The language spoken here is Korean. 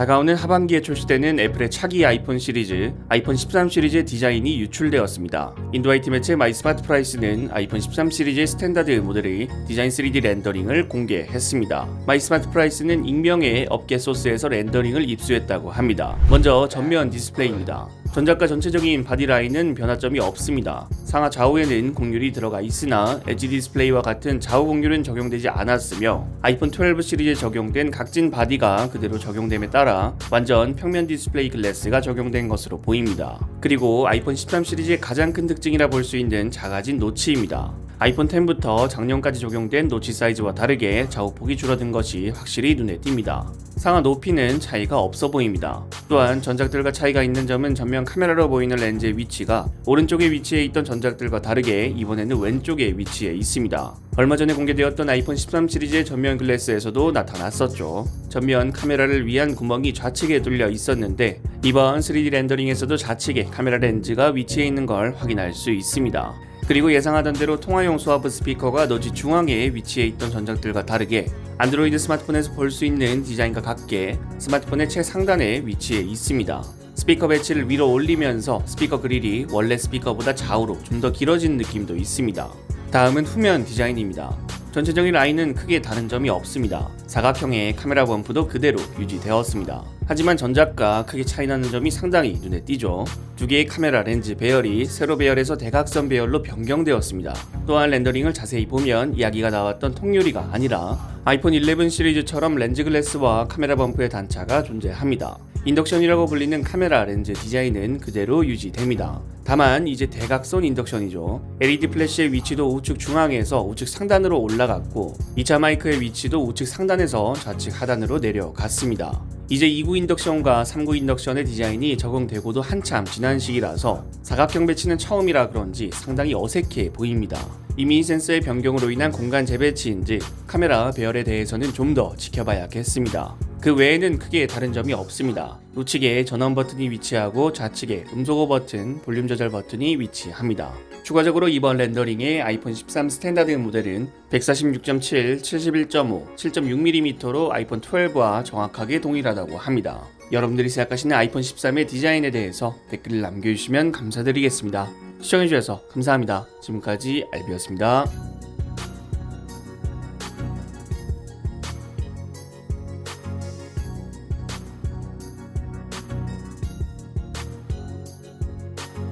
다가오는 하반기에 출시되는 애플의 차기 아이폰 시리즈, 아이폰 13 시리즈의 디자인이 유출되었습니다. 인도 IT 매체 마이스마트 프라이스는 아이폰 13 시리즈의 스탠다드 모델의 디자인 3D 렌더링을 공개했습니다. 마이스마트 프라이스는 익명의 업계 소스에서 렌더링을 입수했다고 합니다. 먼저 전면 디스플레이입니다. 전작과 전체적인 바디라인은 변화점이 없습니다. 상하 좌우에는 곡률이 들어가 있으나 엣지 디스플레이와 같은 좌우 곡률은 적용되지 않았으며 아이폰 12 시리즈에 적용된 각진 바디가 그대로 적용됨에 따라 완전 평면 디스플레이 글래스가 적용된 것으로 보입니다. 그리고 아이폰 13 시리즈의 가장 큰 특징이라 볼 수 있는 작아진 노치입니다. 아이폰 10부터 작년까지 적용된 노치 사이즈와 다르게 좌우폭이 줄어든 것이 확실히 눈에 띕니다. 상하 높이는 차이가 없어 보입니다. 또한 전작들과 차이가 있는 점은 전면 카메라로 보이는 렌즈의 위치가 오른쪽에 위치해 있던 전작들과 다르게 이번에는 왼쪽에 위치해 있습니다. 얼마 전에 공개되었던 아이폰 13 시리즈의 전면 글래스에서도 나타났었죠. 전면 카메라를 위한 구멍이 좌측에 뚫려 있었는데 이번 3D 렌더링에서도 좌측에 카메라 렌즈가 위치해 있는 걸 확인할 수 있습니다. 그리고 예상하던 대로 통화용 수화부 스피커가 너지 중앙에 위치해 있던 전작들과 다르게 안드로이드 스마트폰에서 볼 수 있는 디자인과 같게 스마트폰의 최상단에 위치해 있습니다. 스피커 배치를 위로 올리면서 스피커 그릴이 원래 스피커보다 좌우로 좀 더 길어진 느낌도 있습니다. 다음은 후면 디자인입니다. 전체적인 라인은 크게 다른 점이 없습니다. 사각형의 카메라 범프도 그대로 유지되었습니다. 하지만 전작과 크게 차이나는 점이 상당히 눈에 띄죠. 두 개의 카메라 렌즈 배열이 세로 배열에서 대각선 배열로 변경되었습니다. 또한 렌더링을 자세히 보면 이야기가 나왔던 통유리가 아니라 아이폰 11 시리즈처럼 렌즈 글래스와 카메라 범프의 단차가 존재합니다. 인덕션이라고 불리는 카메라 렌즈 디자인은 그대로 유지됩니다. 다만 이제 대각선 인덕션이죠. LED 플래시의 위치도 우측 중앙에서 우측 상단으로 올라갔고 2차 마이크의 위치도 우측 상단에서 좌측 하단으로 내려갔습니다. 이제 2구 인덕션과 3구 인덕션의 디자인이 적용되고도 한참 지난 시기라서 사각형 배치는 처음이라 그런지 상당히 어색해 보입니다. 이미 센서의 변경으로 인한 공간 재배치인지 카메라 배열에 대해서는 좀 더 지켜봐야 겠습니다. 그 외에는 크게 다른 점이 없습니다. 우측에 전원 버튼이 위치하고 좌측에 음소거 버튼, 볼륨 조절 버튼이 위치합니다. 추가적으로 이번 렌더링의 아이폰 13 스탠다드 모델은 146.7, 71.5, 7.6mm로 아이폰 12와 정확하게 동일하다고 합니다. 여러분들이 생각하시는 아이폰 13의 디자인에 대해서 댓글을 남겨주시면 감사드리겠습니다. 시청해주셔서 감사합니다. 지금까지 알비였습니다.